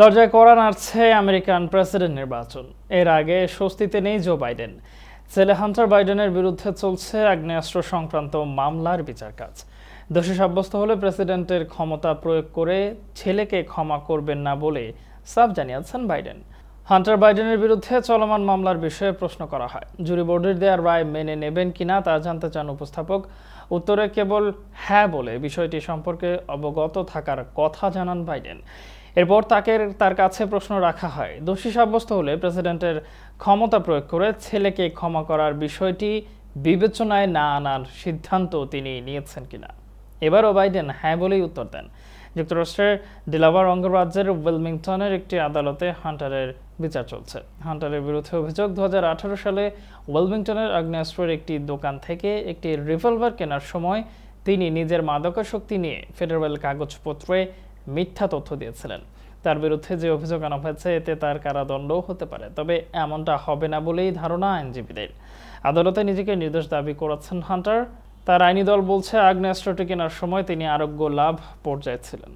দরজায় কড়া নাড়ছে American president নির্বাচন। এর আগে স্বস্তিতে নেই জো বাইডেন। ছেলে হান্টার বাইডেনের বিরুদ্ধে চলছে আগ্নেয়াস্ত্র সংক্রান্ত মামলার বিচার কাজ দোষী সাব্যস্ত হলে প্রেসিডেন্টের ক্ষমতা প্রয়োগ করে ছেলেকে ক্ষমা করবেন না বলে সাফ জানিয়েছেন বাইডেন। হান্টার বাইডেনের বিরুদ্ধে চলমান মামলার বিষয়ে প্রশ্ন করা হয়। জুরি বোর্ডের দেওয়ার রায় মেনে নেবেন কিনা তা জানতে চান উপস্থাপক। উত্তরে কেবল হ্যাঁ বলে বিষয়টি সম্পর্কে অবগত থাকার কথা জানান বাইডেন। এরপর তাকে তার কাছে প্রশ্ন রাখা হয়। দোষী সাব্যস্ত হলে প্রেসিডেন্টের ক্ষমতা প্রয়োগ করে ছেলেকে ক্ষমা করার বিষয়টি বিবেচনায় না আনার সিদ্ধান্ত তিনি নিয়েছেন কিনা। এবারও বাইডেন হ্যাঁ বলেই উত্তর দেন। যুক্তরাষ্ট্রের ডিলাভার অঙ্গরাজ্যের ওয়েলমিংটনের একটি আদালতে হান্টারের বিচার চলছে। হান্টারের বিরুদ্ধে অভিযোগ দু হাজার আঠারো সালে ওয়েলমিংটনের আগ্নেয়াস্ত্রের একটি দোকান থেকে একটি রিভলভার কেনার সময় তিনি নিজের মাদকাসক্তি নিয়ে ফেডারেল কাগজপত্রে মিথ্যা তথ্য দিয়েছিলেন। তার বিরুদ্ধে যে অভিযোগ আনা হয়েছে, এতে তার কারাদণ্ডও হতে পারে। তবে এমনটা হবে না বলেই ধারণা আইনজীবীদের। আদালতে নিজেকে নির্দেশ দাবি করেছেন হান্টার। তার আইনি দল বলছে, আগ্নেয়াস্ত্রটি কেনার সময় তিনি আরোগ্য লাভ পর্যায়ে ছিলেন।